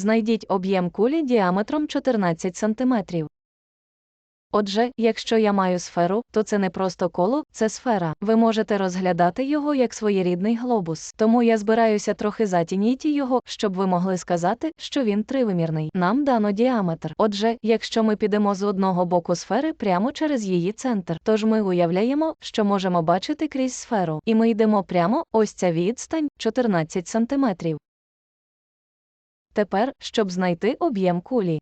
знайдіть об'єм кулі діаметром 14 см. Отже, якщо я маю сферу, то це не просто коло, це сфера. Ви можете розглядати його як своєрідний глобус. Тому я збираюся трохи затініть його, щоб ви могли сказати, що він тривимірний. Нам дано діаметр. Отже, якщо ми підемо з одного боку сфери прямо через її центр, тож ми уявляємо, що можемо бачити крізь сферу, і ми йдемо прямо, ось ця відстань 14 см. Тепер, щоб знайти об'єм кулі.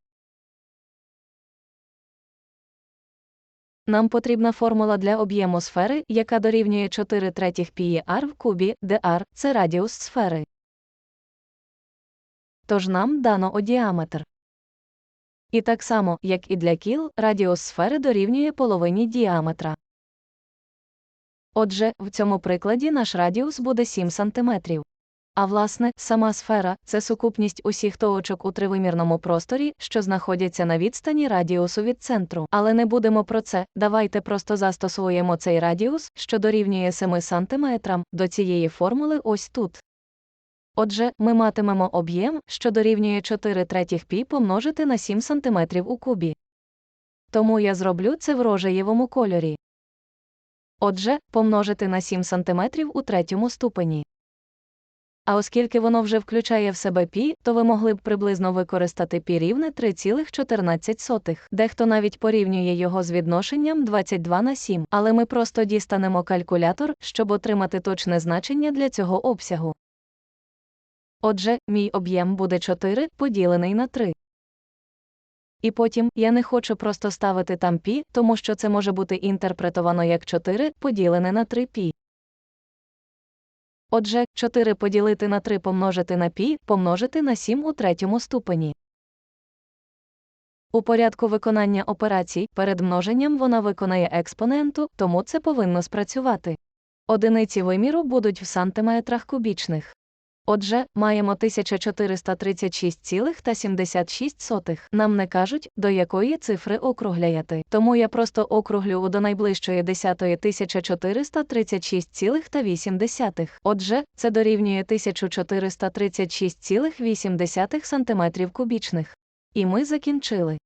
Нам потрібна формула для об'єму сфери, яка дорівнює 4 третіх пі r в кубі, де r – це радіус сфери. Тож нам дано о діаметр. І так само, як і для кіл, радіус сфери дорівнює половині діаметра. Отже, в цьому прикладі наш радіус буде 7 см. А власне, сама сфера це сукупність усіх точок у тривимірному просторі, що знаходяться на відстані радіусу від центру. Але не будемо про це. Давайте просто застосуємо цей радіус, що дорівнює 7 см, до цієї формули ось тут. Отже, ми матимемо об'єм, що дорівнює 4 третіх пі помножити на 7 см у кубі. Тому я зроблю це в рожеєвому кольорі. Отже, помножити на 7 см у третьому ступені. А оскільки воно вже включає в себе пі, то ви могли б приблизно використати пі рівне 3,14. Дехто навіть порівнює його з відношенням 22 на 7, але ми просто дістанемо калькулятор, щоб отримати точне значення для цього обсягу. Отже, мій об'єм буде 4 поділений на 3. І потім я не хочу просто ставити там пі, тому що це може бути інтерпретовано як 4 поділене на 3 пі. Отже, 4 поділити на 3 помножити на пі, помножити на 7 у третьому ступені. У порядку виконання операцій перед множенням вона виконає експоненту, тому це повинно спрацювати. Одиниці виміру будуть в сантиметрах кубічних. Отже, маємо 1436,76. Нам не кажуть, до якої цифри округляти. Тому я просто округлю до найближчої десятої 1436,8. Отже, це дорівнює 1436,8 см кубічних. І ми закінчили.